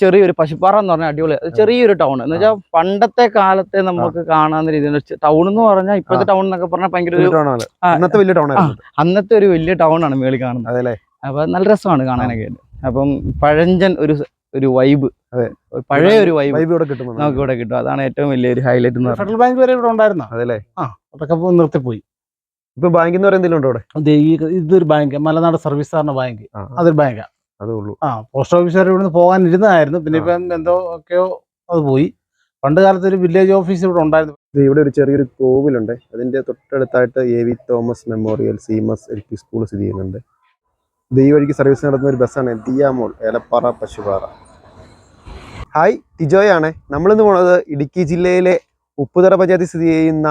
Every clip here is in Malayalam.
ചെറിയൊരു പശുപ്പാറ എന്ന് പറഞ്ഞാൽ അടിപൊളി. അത് ചെറിയൊരു ടൗൺ എന്ന് വെച്ചാൽ പണ്ടത്തെ കാലത്തെ നമുക്ക് കാണാൻ രീതിയിൽ ടൗൺ എന്ന് പറഞ്ഞാൽ ഇപ്പോഴത്തെ ടൗൺ എന്നൊക്കെ പറഞ്ഞാൽ ഭയങ്കര ഒരു ആ, അന്നത്തെ വലിയ ടൗൺ അന്നത്തെ ഒരു വലിയ ടൗൺ ആണ് മേളിൽ കാണുന്നത്. അതെല്ലേ? അപ്പൊ നല്ല രസമാണ് കാണാനൊക്കെ. അപ്പം പഴഞ്ചൻ ഒരു ഒരു വൈബ് അതെ. പഴയ ഒരു വൈബ് വൈബ് ഇവിടെ കിട്ടും നമുക്ക് ഇവിടെ കിട്ടും. അതാണ് ഏറ്റവും വലിയൊരു ഹൈലൈറ്റ് എന്ന് ഫെഡറൽ ബാങ്ക് വരെ ഇവിടെ ഉണ്ടായിരുന്നോ? അതല്ലേ? അതൊക്കെ നിർത്തി നിർത്തിപ്പോയി. ഇപ്പൊ ബാങ്ക് എന്ന് പറയുന്നതിലുണ്ടോ ഇവിടെ? ഇതൊരു ബാങ്ക് മലനാട് സർവീസ് ബാങ്ക് ആ, അതൊരു ബാങ്കാ അതേ ഉള്ളൂ. ആ പോസ്റ്റ് ഓഫീസുകാർ ഇവിടുന്ന് പോകാൻ ഇരുന്നതായിരുന്നു പിന്നെ ഇപ്പം എന്തോ ഒക്കെയോ അത് പോയി. പണ്ട് കാലത്ത് ഒരു വില്ലേജ് ഓഫീസ് ഇവിടെ ഉണ്ടായിരുന്നു. ഇവിടെ ഒരു ചെറിയൊരു കോവിലുണ്ട്. അതിന്റെ തൊട്ടടുത്തായിട്ട് A V Thomas memorial CMS L P school സ്ഥിതി ചെയ്യുന്നുണ്ട്. ഇത് ഈ വഴിക്ക് സർവീസ് നടത്തുന്ന ഒരു ബസ്സാണ്. ദിയാമോൾ ഏലപ്പാറ പശുപാറ. ഹായ് ടിജോയാണ്. നമ്മളിന്ന് പോണത് ഇടുക്കി ജില്ലയിലെ ഉപ്പുതറ പഞ്ചായത്തിൽ സ്ഥിതി ചെയ്യുന്ന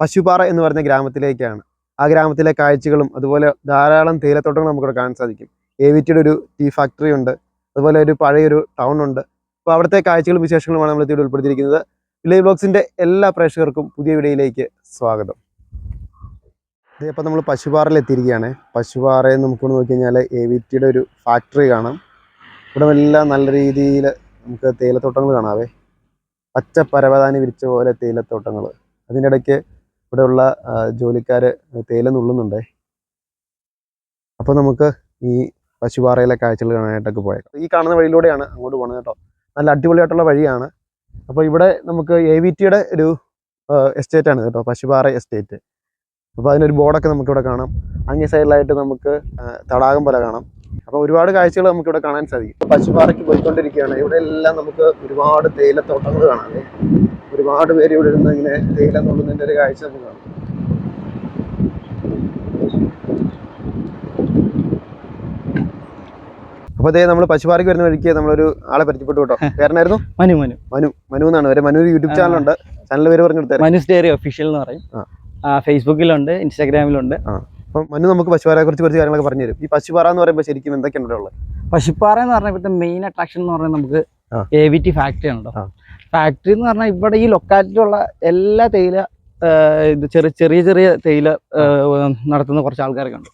പശുപാറ എന്ന് പറഞ്ഞ ഗ്രാമത്തിലേക്കാണ്. ആ ഗ്രാമത്തിലെ കാഴ്ചകളും അതുപോലെ ധാരാളം തേയിലത്തോട്ടങ്ങളും നമുക്കിവിടെ കാണാൻ സാധിക്കും. എ വി ടിയുടെ ഒരു ടീ ഫാക്ടറി ഉണ്ട്. അതുപോലെ ഒരു പഴയൊരു ടൗൺ ഉണ്ട്. അപ്പോൾ അവിടുത്തെ കാഴ്ചകളും വിശേഷങ്ങളുമാണ് നമ്മൾ ഇവിടെ ഉൾപ്പെടുത്തിയിരിക്കുന്നത്. വില്ലേജ് ബ്ലോഗ്സിന്റെ എല്ലാ പ്രേക്ഷകർക്കും പുതിയ വീഡിയോയിലേക്ക് സ്വാഗതം. അപ്പോൾ നമ്മൾ പശുപാറയിൽ എത്തിയിരിക്കുകയാണ്. പശുപാറയിൽ നമുക്ക് നോക്കി കഴിഞ്ഞാൽ എ വി ടിയുടെ ഒരു ഫാക്ടറി കാണാം. ഇവിടെ എല്ലാം നല്ല രീതിയിൽ നമുക്ക് തേയിലത്തോട്ടങ്ങൾ കാണാവേ. പച്ച പരവതാനി വിരിച്ച പോലെ തേയിലത്തോട്ടങ്ങൾ. അതിന്റെ ഇടയ്ക്ക് ഇവിടെയുള്ള ജോലിക്കാർ തേയില നുള്ളുന്നുണ്ടേ. അപ്പോൾ നമുക്ക് ഈ പശുപാറയിലെ കാഴ്ചകൾ കാണാനായിട്ടൊക്കെ പോയത് ഈ കാണുന്ന വഴിയിലൂടെയാണ് അങ്ങോട്ട് പോകുന്നത് കേട്ടോ. നല്ല അടിപൊളിയായിട്ടുള്ള വഴിയാണ്. അപ്പോൾ ഇവിടെ നമുക്ക് എ വി ടിയുടെ ഒരു എസ്റ്റേറ്റ് ആണ് കേട്ടോ പശുപാറ എസ്റ്റേറ്റ് അപ്പോൾ അതിനൊരു ബോർഡൊക്കെ നമുക്കിവിടെ കാണാം. അങ്ങേ സൈഡിലായിട്ട് നമുക്ക് തടാകം പോലെ കാണാം. അപ്പോൾ ഒരുപാട് കാഴ്ചകൾ നമുക്കിവിടെ കാണാൻ സാധിക്കും. പശുപാറയ്ക്ക് പോയിക്കൊണ്ടിരിക്കുകയാണ്. ഇവിടെ എല്ലാം നമുക്ക് ഒരുപാട് തേയിലത്തോട്ടങ്ങൾ കാണാം ഒരുപാട് പേര് ഇവിടെ ഇരുന്ന് ഇങ്ങനെ തേയില നുള്ളുന്നതിന്റെ ഒരു കാഴ്ച നമുക്ക് കാണാം. അപ്പോൾ നമ്മൾ പശുപാറയ്ക്ക് വരുന്ന വഴിക്ക് നമ്മളൊരു ആളെ പരിചയപ്പെട്ടു കേട്ടോ. പേരനായിരുന്നു മനു മനു. മനു. മനു എന്നാണ് വരെ മനു ഒരു യൂട്യൂബ് ചാനൽ ചാനലുണ്ട് ചാനൽ പേര് പറഞ്ഞു മനു സ്റ്റേറി ഒഫീഷ്യൽ എന്ന് പറയും. ഫേസ്ബുക്കിലുണ്ട് ഇൻസ്റ്റാഗ്രാമിലുണ്ട്. അപ്പം മനു നമുക്ക് പശുപാറയെ കുറിച്ച് കുറച്ച് കാര്യങ്ങളൊക്കെ പറഞ്ഞു തരും. ഈ പശുപാറ എന്ന് പറയുമ്പോൾ ശരിക്കും എന്തൊക്കെയാണ് ഉള്ളത്? പശുപ്പാറ എന്ന് പറഞ്ഞാൽ ഇവിടുത്തെ മെയിൻ അട്രാക്ഷൻ എന്ന് പറഞ്ഞാൽ നമുക്ക്. എ വി ടി ഫാക്ടറി ഉണ്ടോ ഫാക്ടറി എന്ന് പറഞ്ഞാൽ ഇവിടെ ഈ ലൊക്കാലിറ്റിയിലുള്ള എല്ലാ തേയില ഇത് ചെറിയ ചെറിയ ചെറിയ തേയില നടത്തുന്ന കുറച്ച് ആൾക്കാരൊക്കെ ഉണ്ട്.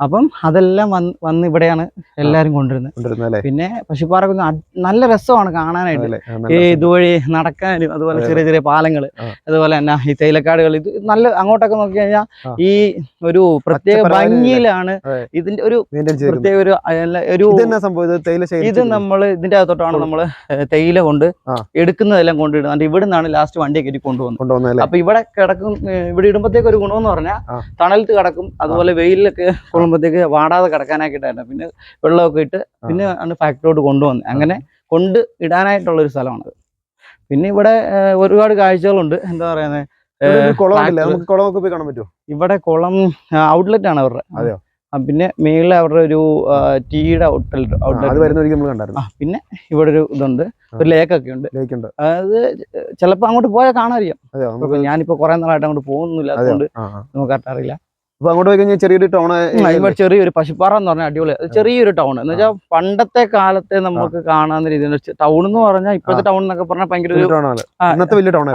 അപ്പം അതെല്ലാം വന്ന് വന്ന് ഇവിടെയാണ് എല്ലാരും കൊണ്ടുവരുന്നത് പിന്നെ പശുപ്പാറ കുന്ന് നല്ല രസമാണ് കാണാനായിട്ട്. ഈ ഇതുവഴി നടക്കാനും അതുപോലെ അതെ, ചെറിയ ചെറിയ പാലങ്ങൾ. അതുപോലെ തന്നെ ഈ തേയിലക്കാടുകൾ ഇത് നല്ല അങ്ങോട്ടൊക്കെ നോക്കി കഴിഞ്ഞാൽ ഈ ഒരു പ്രത്യേക ഭംഗിയിലാണ്. ഇതിന്റെ ഒരു. പ്രത്യേക ഒരു ഒരു ഇത്? നമ്മൾ ഇതിന്റെ അകത്തോട്ടാണ് നമ്മൾ തേയില കൊണ്ട്. എടുക്കുന്നതെല്ലാം കൊണ്ടിടുന്നത്. എന്നിട്ട് ഇവിടെ നിന്നാണ് ലാസ്റ്റ് വണ്ടിയെ കയറ്റി കൊണ്ടുവന്നത്? അപ്പൊ ഇവിടെ കിടക്കും ഇവിടെ ഇടുമ്പോഴത്തേക്ക് ഒരു ഗുണമെന്ന് പറഞ്ഞാൽ തണലത്ത് കിടക്കും അതുപോലെ വെയിലൊക്കെ കൊള്ളുമ്പോഴത്തേക്ക് വാടാതെ കിടക്കാനായിട്ടായിരുന്നു പിന്നെ വെള്ളമൊക്കെ ഇട്ട് പിന്നെ ആണ് ഫാക്ടറിയോട് കൊണ്ടുവന്നത് അങ്ങനെ കൊണ്ട് ഇടാനായിട്ടുള്ളൊരു സ്ഥലമാണത്. പിന്നെ ഇവിടെ ഒരുപാട് കാഴ്ചകളുണ്ട്. എന്താ പറയുന്നത് കുളമൊക്കെ പോയി കാണാൻ പറ്റുമോ? ഇവിടെ കുളം ഔട്ട്ലെറ്റ് ആണ് അവരുടെ. അതെയോ? പിന്നെ മേളിൽ അവരുടെ ഒരു ടീയുടെ ഔട്ട്ലെറ്റ് പിന്നെ ഇവിടെ ഒരു ഇതുണ്ട്. ഒരു ലേക്കൊക്കെ ഉണ്ട്. ലേക്കുണ്ട് ചിലപ്പോ ചിലപ്പോൾ അങ്ങോട്ട് പോയാൽ കാണാറിയാം ഞാനിപ്പോ കൊറേ നാളായിട്ട് അങ്ങോട്ട് പോകുന്നില്ല. അതുകൊണ്ട്. നമുക്ക് അറിയില്ല. അപ്പൊ അങ്ങോട്ട് പോയി കഴിഞ്ഞാൽ ചെറിയൊരു ടൗൺ ചെറിയൊരു പശുപ്പാറ എന്ന് പറഞ്ഞാൽ അടിപൊളി. ചെറിയൊരു ടൗൺ എന്ന് വെച്ചാൽ പണ്ടത്തെ കാലത്തെ നമുക്ക് കാണാവുന്ന രീതിയിൽ ടൗൺ എന്ന് പറഞ്ഞാൽ ഇപ്പോഴത്തെ ടൗൺ എന്നൊക്കെ പറഞ്ഞാൽ ഭയങ്കര ഇന്നത്തെ വലിയ ടൗൺ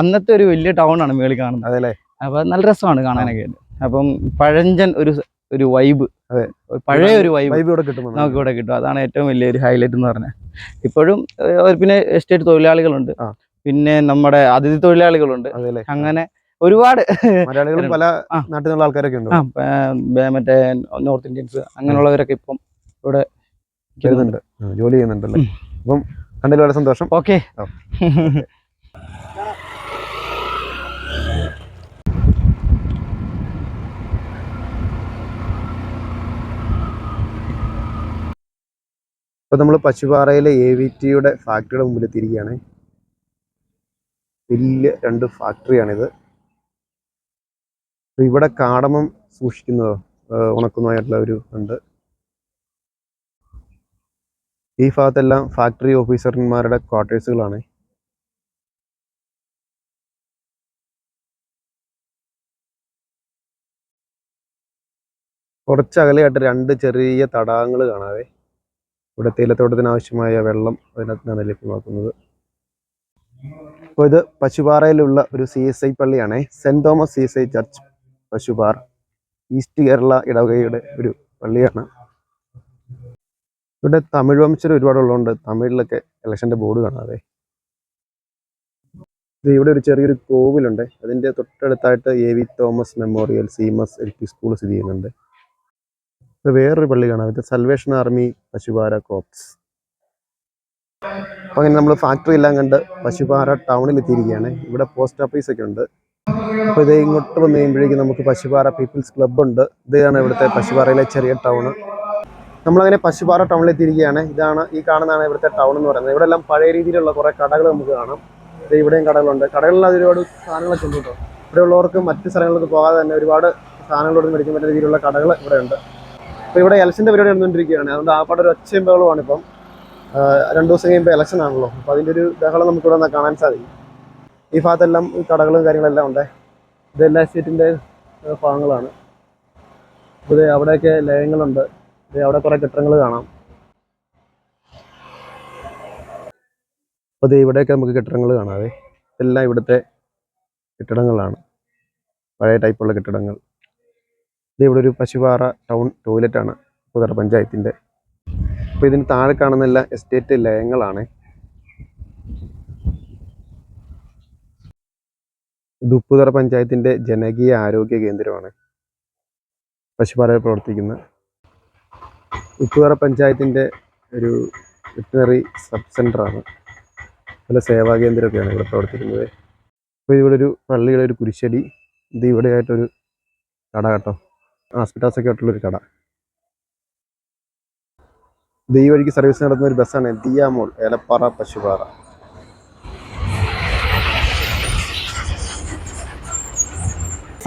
അന്നത്തെ ഒരു വലിയ ടൗൺ ആണ് മേളിൽ കാണുന്നത്. അതെ അപ്പൊ നല്ല രസമാണ് കാണാനൊക്കെ അപ്പം പഴഞ്ചൻ ഒരു ഒരു വൈബ് അതെ. പഴയ ഒരു വൈബ് വൈബ് ഇവിടെ കിട്ടും നമുക്ക്. ഇവിടെ കിട്ടും. അതാണ് ഏറ്റവും വലിയൊരു ഹൈലൈറ്റ് എന്ന് പറഞ്ഞാൽ. ഇപ്പോഴും പിന്നെ എസ്റ്റേറ്റ് തൊഴിലാളികളുണ്ട്. പിന്നെ നമ്മുടെ അതിഥി തൊഴിലാളികളുണ്ട്. അങ്ങനെ ഒരുപാട് മലയാളികളും പല നാട്ടിലുള്ള നിന്നുള്ള ആൾക്കാരൊക്കെ ഉണ്ട്. മറ്റേ നോർത്ത് ഇന്ത്യൻസ് അങ്ങനെയുള്ളവരൊക്കെ ഇപ്പം ഇവിടെ വരുന്നുണ്ട്. ജോലി ചെയ്യുന്നുണ്ടല്ലേ? അപ്പം കണ്ടതിൽ വളരെ സന്തോഷം. ഓക്കെ. ആ. ഇപ്പൊ നമ്മൾ പശുപാറയിലെ എ വി ടിയുടെ ഫാക്ടറിയുടെ മുമ്പിൽ എത്തിയിരിക്കുകയാണ് വലിയ രണ്ട് ഫാക്ടറിയാണിത് ഇവിടെ കാടമം സൂക്ഷിക്കുന്നതോ ഉണക്കുന്നതായിട്ടുള്ള ഒരു ഉണ്ട്. ഈ ഭാഗത്തെല്ലാം ഫാക്ടറി ഓഫീസർമാരുടെ ക്വാർട്ടേഴ്സുകളാണ് കുറച്ച് അകലെയായിട്ട് രണ്ട് ചെറിയ തടാകങ്ങൾ കാണാവേ. ഇവിടെ തേയിലത്തോട്ടത്തിന് ആവശ്യമായ വെള്ളം അതിനകത്താണ് ലഭ്യമാക്കുന്നത്. അപ്പോൾ ഇത് പശുപാറയിലുള്ള ഒരു സി എസ് ഐ പള്ളിയാണ്. Saint Thomas C S I church Pashupara east Kerala ഇടവകയുടെ ഒരു പള്ളിയാണ്. ഇവിടെ തമിഴ് വംശർ ഒരുപാട് ഉള്ളതുകൊണ്ട് തമിഴിലൊക്കെ ഇലക്ഷന്റെ ബോർഡ് കാണാതെ ഇവിടെ ഒരു ചെറിയൊരു കോവിലുണ്ട്. അതിന്റെ തൊട്ടടുത്തായിട്ട് A V Thomas memorial CMS L P school സ്ഥിതി ചെയ്യുന്നുണ്ട്. വേറൊരു പള്ളി കാണാം. ഇത് സൽവേഷൻ ആർമി പശുപാര കോപ്സ്. അപ്പം അങ്ങനെ നമ്മൾ ഫാക്ടറി എല്ലാം കണ്ട് പശുപാര ടൗണിൽ എത്തിയിരിക്കുകയാണ്. ഇവിടെ പോസ്റ്റ് ഓഫീസൊക്കെ ഉണ്ട്. അപ്പോൾ ഇത് ഇങ്ങോട്ട് വന്നു കഴിയുമ്പോഴേക്കും നമുക്ക് പശുപാറ പീപ്പിൾസ് ക്ലബ് ഉണ്ട്. ഇതാണ് ഇവിടുത്തെ പശുപാറയിലെ ചെറിയ ടൗൺ നമ്മളങ്ങനെ പശുപാറ ടൗണിൽ എത്തിയിരിക്കുകയാണ്. ഇതാണ് ഈ കാണുന്നതാണ് ഇവിടുത്തെ ടൗൺ എന്ന് പറയുന്നത്. ഇവിടെ എല്ലാം പഴയ രീതിയിലുള്ള കുറേ കടകൾ നമുക്ക് കാണാം. ഇവിടെയും കടകളുണ്ട്. കടകളിൽ ഒരുപാട് സാധനങ്ങളൊക്കെ ഉണ്ട് കേട്ടോ. ഇവിടെ ഉള്ളവർക്ക് മറ്റ് സ്ഥലങ്ങളിലേക്ക് പോകാതെ തന്നെ ഒരുപാട് സാധനങ്ങളോട് മേടിക്കാൻ പറ്റുന്ന രീതിയിലുള്ള കടകൾ ഇവിടെ ഉണ്ട്. അപ്പോൾ ഇവിടെ ഇലക്ഷന്റെ പരിപാടി നടന്നുകൊണ്ടിരിക്കുകയാണ്. അതുകൊണ്ട് ആ പാട ഒരു ഒച്ചയും ബഹളമാണ് ഇപ്പം. രണ്ട് ദിവസം കഴിയുമ്പോൾ ഇലക്ഷൻ ആണല്ലോ അപ്പോൾ അതിന്റെ ഒരു ബഹളം നമുക്കിവിടെ കാണാൻ സാധിക്കും. ഈ ഭാഗത്തെല്ലാം കടകളും കാര്യങ്ങളെല്ലാം ഉണ്ട്? ഇതെല്ലാം എസ്റ്റേറ്റിന്റെ ഭാഗങ്ങളാണ്. ഇത് അവിടെയൊക്കെ ലയങ്ങളുണ്ട്. ഇത് അവിടെ കുറേ കെട്ടിടങ്ങൾ കാണാം. അപ്പോൾ ഇത് ഇവിടെയൊക്കെ നമുക്ക് കെട്ടിടങ്ങൾ കാണാവേ. ഇതെല്ലാം ഇവിടുത്തെ കെട്ടിടങ്ങളാണ്. പഴയ ടൈപ്പുള്ള കെട്ടിടങ്ങൾ. ഇത് ഇവിടെ ഒരു പശുപാറ ടൗൺ ടോയ്ലറ്റാണ് പുതറ പഞ്ചായത്തിന്റെ അപ്പോൾ ഇതിന് താഴെ കാണുന്ന എല്ലാ എസ്റ്റേറ്റ് ലയങ്ങളാണ് ഇത് ഉപ്പുതറ പഞ്ചായത്തിന്റെ ജനകീയ ആരോഗ്യ കേന്ദ്രമാണ് പശുപാലയിൽ പ്രവർത്തിക്കുന്ന ഉപ്പുതറ പഞ്ചായത്തിന്റെ ഒരു വെറ്റിനറി സബ് സെന്ററാണ് പല സേവാ കേന്ദ്രമൊക്കെയാണ് ഇവിടെ പ്രവർത്തിക്കുന്നത്. അപ്പോൾ ഇവിടെ ഒരു പള്ളിയുടെ ഒരു കുരിശടി ഇത് ഇവിടെ ആയിട്ടൊരു കട കേട്ടോ. ഹോസ്പിറ്റൽസൊക്കെ ആയിട്ടുള്ളൊരു കട. ഇത് ഈ വഴിക്ക് സർവീസ് നടത്തുന്ന ഒരു ബസ്സാണ് ദിയാമോൾ ഏലപ്പാറ പശുപാറ.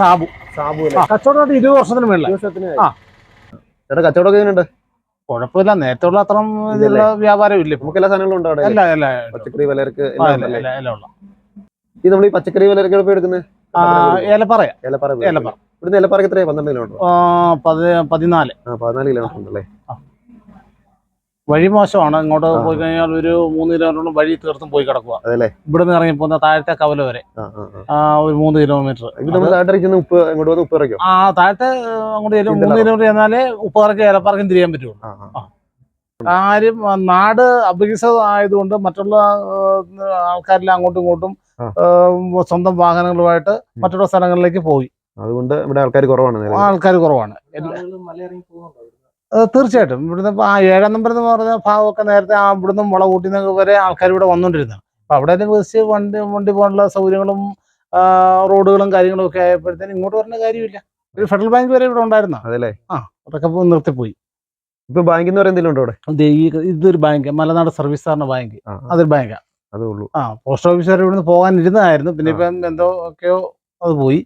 സാബു. സാബു കച്ചവടമായിട്ട് ഇരുപത് വർഷത്തിന് മേളിൽ ആ. ചേട്ടാ കച്ചവടമൊക്കെ എങ്ങനെയുണ്ട്? കുഴപ്പമില്ല. നേരത്തെ ഉള്ള അത്ര ഇതിലുള്ള വ്യാപാരം ഇല്ല നമുക്ക് എല്ലാ സാധനങ്ങളും ഉണ്ടോ അവിടെ? അല്ല അല്ല പച്ചക്കറി വിലർക്ക് ഈ നമ്മൾ ഈ പച്ചക്കറി വിലർക്ക് എവിടെ എടുക്കുന്നത്? ഏലപ്പാറ. ഏലപ്പാറ ഇവിടുന്ന് ഏലപ്പാറക്ക് എത്രയാണ് പന്ത്രണ്ട് കിലോമീറ്റർ പതിനാല്. കിലോ പതിനാല് കിലോമീറ്റർ ഉണ്ടല്ലേ? വഴി മോശമാണ് ഇങ്ങോട്ട് പോയി കഴിഞ്ഞാൽ ഒരു മൂന്ന് കിലോമീറ്റർ വഴി തീർത്തും പോയി കിടക്കുക ഇവിടെ നിന്ന് ഇറങ്ങി പോകുന്ന താഴത്തെ കവല വരെ. ഒരു മൂന്ന് കിലോമീറ്റർ. ആ താഴത്തെ അങ്ങോട്ട് ചെല്ലും മൂന്ന്. കിലോമീറ്റർ ചെന്നാലേ ഉപ്പറക്ക് ഏലപ്പാർക്കും തിരിയാൻ പറ്റുള്ളൂ. ആ ആ. കാര്യം നാട് അപകീർഷിതം മറ്റുള്ള ആൾക്കാരെല്ലാം അങ്ങോട്ടും ഇങ്ങോട്ടും സ്വന്തം വാഹനങ്ങളുമായിട്ട് മറ്റുള്ള സ്ഥലങ്ങളിലേക്ക് പോയി. അതുകൊണ്ട് ഇവിടെ ആൾക്കാർ കുറവാണ് ആൾക്കാർ കുറവാണ്. തീർച്ചയായിട്ടും. ഇവിടുന്ന് ആ ഏഴാം നമ്പർ എന്ന് പറഞ്ഞ ഭാഗമൊക്കെ നേരത്തെ ആ ഇവിടുന്ന് മുള കൂട്ടി വരെ ആൾക്കാർ ഇവിടെ വന്നുകൊണ്ടിരുന്നതാണ് അപ്പൊ അവിടെ ബസ് വണ്ടി വണ്ടി പോകാനുള്ള സൗകര്യങ്ങളും റോഡുകളും കാര്യങ്ങളും ഒക്കെ ആയപ്പോഴത്തേനും ഇങ്ങോട്ട് വരേണ്ട കാര്യമില്ല. ഒരു ഫെഡറൽ ബാങ്ക് വരെ ഇവിടെ ഉണ്ടായിരുന്ന. ആ അതൊക്കെ നിർത്തിപ്പോയി. ഇപ്പൊ ബാങ്ക് ഉണ്ടോ ഈ ഇതൊരു ബാങ്ക് മലനാട് സർവീസ് സാറിന് ബാങ്ക്. അതൊരു ബാങ്കാ. അതേ ഉള്ളൂ. ആ പോസ്റ്റ് ഓഫീസ് വരെ ഇവിടുന്ന് പോകാൻ ഇരുന്നതായിരുന്നു പിന്നെ ഇപ്പം എന്തോ ഒക്കെയോ അത് പോയി.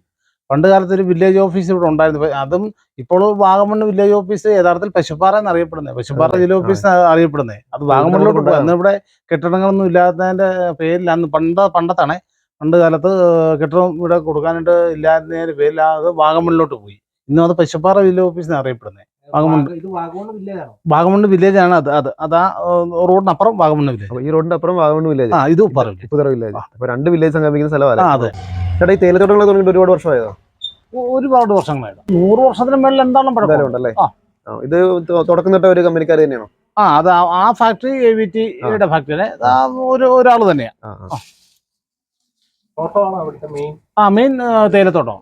പണ്ട് കാലത്ത് ഒരു വില്ലേജ് ഓഫീസ് ഇവിടെ ഉണ്ടായിരുന്നു. അതും ഇപ്പോൾ വാഗമണ്ണ് വില്ലേജ് ഓഫീസ് യഥാർത്ഥത്തിൽ പശുപ്പാറ എന്നറിയപ്പെടുന്നത് പശുപ്പാറ അതെ, ജില്ലാ ഓഫീസ് അറിയപ്പെടുന്നത് അത് വാഗമണ്ണിലോട്ട് പോയി. അന്ന് ഇവിടെ കെട്ടിടങ്ങളൊന്നും ഇല്ലാത്തതിന്റെ പേരിൽ അന്ന് പണ്ട് പണ്ടത്താണ്. പണ്ട് കാലത്ത് കെട്ടിടം ഇവിടെ കൊടുക്കാനായിട്ട് ഇല്ലാത്തതിന്റെ പേരിൽ അത് വാഗമണ്ണിലോട്ട് പോയി. ഇന്നും അത് പശുപ്പാറ വില്ലേജ് ഓഫീസ് അറിയപ്പെടുന്നത് വാഗമൺ ഇത് വാഗമണ് വാഗമണ്ണ് വില്ലേജ് ആണ് അത് അത് അതാ റോഡിനപ്പുറം വാഗമണ് വില്ലേജ്. അപ്പൊ ഈ റോഡിന്റെ അപ്പുറം വാഗമൺ വില്ലേജ്. ആ ഇത് പറഞ്ഞു വില്ലേജ്. ഉപ്പുതറ വില്ലേജ്. അപ്പൊ രണ്ട് വില്ലേജ് സംഗമിക്കുന്ന സ്ഥലമല്ല? ആ അതെ. ചേട്ടാ ഈ തേയിലത്തോട്ടങ്ങൾ തുടങ്ങിയിട്ട് ഒരുപാട് വർഷമായതോ ഒരുപാട് വർഷങ്ങളായിട്ട് നൂറ് വർഷത്തിന് മേളിൽ എന്താണ് പഴക്കം ഉണ്ടല്ലേ? ഇത് തുടക്കം തൊട്ട ഒരു കമ്പനിക്കാർ തന്നെയാണോ? ആ അത് ആ- ഫാക്ടറി എ വി ടിയുടെ ഫാക്ടറി ഒരു ഒരാൾ തന്നെയാണ് ആ മെയിൻ ഓട്ടോ ആണോ അവിടുത്തെ മെയിൻ ആ മെയിൻ തേയിലത്തോട്ടം.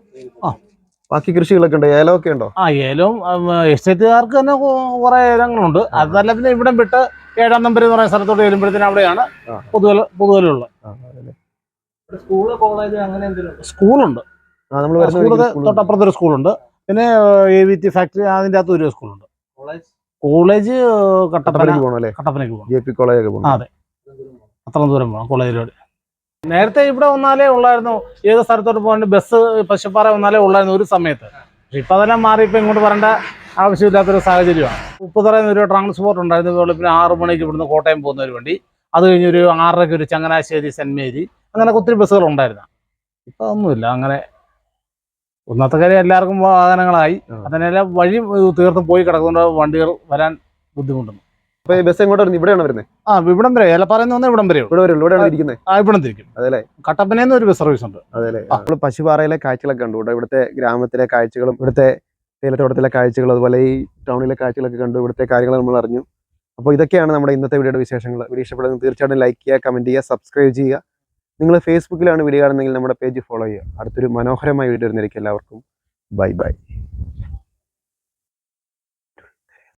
ബാക്കി കൃഷികളൊക്കെ ഉണ്ട്? ഏലമൊക്കെ ഉണ്ടോ? ആ ഏലവും എസ്റ്റേറ്റുകാർക്ക് തന്നെ കുറെ ഏലങ്ങളുണ്ട്. അതല്ല പിന്നെ ഇവിടെ വിട്ട് ഏഴാം നമ്പർ എന്ന് പറയുന്ന സ്ഥലത്തോട്ട് ചെല്ലുമ്പോഴത്തേനും അവിടെയാണ് പൊതുവല പൊതുവലുള്ള. സ്കൂൾ കോളേജ് അങ്ങനെ സ്കൂളുണ്ട്. തൊട്ടപ്പുറത്തൊരു സ്കൂളുണ്ട്. പിന്നെ എ വി ടി ഫാക്ടറി അതിന്റെ അകത്ത് ഒരു സ്കൂളുണ്ട്. കോളേജ് കോളേജ് കട്ടപ്പന കട്ടപ്പനയ്ക്ക് പോകണം അല്ലേ കട്ടപ്പനയ്ക്ക് പോകണം ജെ പി കോളേജ് പോകണം അതെ. അത്ര ദൂരം പോകണം കോളേജിലോട്ട്. നേരത്തെ ഇവിടെ വന്നാലേ ഉള്ളായിരുന്നു. ഏത് സ്ഥലത്തോട്ട് പോകാൻ ബസ് പശുപ്പാറ വന്നാലേ ഉള്ളായിരുന്നു ഒരു സമയത്ത്. പക്ഷെ ഇപ്പം അതെല്ലാം മാറി ഇപ്പം ഇങ്ങോട്ട് വരേണ്ട ആവശ്യമില്ലാത്തൊരു സാഹചര്യമാണ്. ഉപ്പുതറയിൽ ഒരു ട്രാൻസ്പോർട്ട് ഉണ്ടായിരുന്നു. വെളുപ്പിന് ആറ് മണിക്ക് ഇവിടുന്ന് കോട്ടയം പോകുന്ന ഒരു വണ്ടി. അത് കഴിഞ്ഞ് ഒരു ആറരയ്ക്ക് ഒരു ചങ്ങനാശ്ശേരി സെന്റ് മേരി അങ്ങനെ ഒത്തിരി ബസ്സുകൾ ഉണ്ടായിരുന്നു. ഇപ്പം ഒന്നുമില്ല അങ്ങനെ. ഒന്നത്തെ കാര്യം എല്ലാവർക്കും വാഹനങ്ങളായി. അതിനെല്ലാം വഴി തീർത്തും പോയി കിടക്കുന്ന വണ്ടികൾ വരാൻ ബുദ്ധിമുട്ടുണ്ട് അപ്പൊ ബസ് എങ്ങോട്ട് വരുന്നത്? ഇവിടെയാണ് വരുന്നത്? ആ ഇവിടം വരെ. ഏലപ്പാറയിൽ നിന്ന് ഇവിടം വരെയുള്ളൂ ഇവിടെ വരുള്ളൂ ഇവിടെയാണ് ഇരിക്കുന്നത്. ആ ഇവിടം തിരിക്കും അതെല്ലേ കട്ടപ്പനയിൽ നിന്ന് ഒരു ബസ് സർവീസ് ഉണ്ട്. അപ്പോൾ പശുപാറയിലെ കാഴ്ചകളൊക്കെ കണ്ടു ഇവിടെ ഇവിടുത്തെ ഗ്രാമത്തിലെ കാഴ്ചകളും ഇവിടുത്തെ തേയിലത്തോട്ടത്തിലെ കാഴ്ചകളും അതുപോലെ ഈ ടൗണിലെ കാഴ്ചകളൊക്കെ കണ്ടു. ഇവിടുത്തെ കാര്യങ്ങൾ നമ്മൾ അറിഞ്ഞു. അപ്പോൾ ഇതൊക്കെയാണ് നമ്മുടെ ഇന്നത്തെ വീഡിയോയുടെ വിശേഷങ്ങൾ. വീഡിയോ ഇഷ്ടപ്പെടുന്നത് തീർച്ചയായിട്ടും ലൈക്ക് ചെയ്യുക കമന്റ് ചെയ്യുക സബ്സ്ക്രൈബ് ചെയ്യുക. നിങ്ങൾ ഫേസ്ബുക്കിലാണ് വീഡിയോ കാണുന്നതെങ്കിൽ നമ്മുടെ പേജ് ഫോളോ ചെയ്യുക. അടുത്തൊരു മനോഹരമായ വീഡിയോ വരുന്നതായിരിക്കും എല്ലാവർക്കും. Bye bye.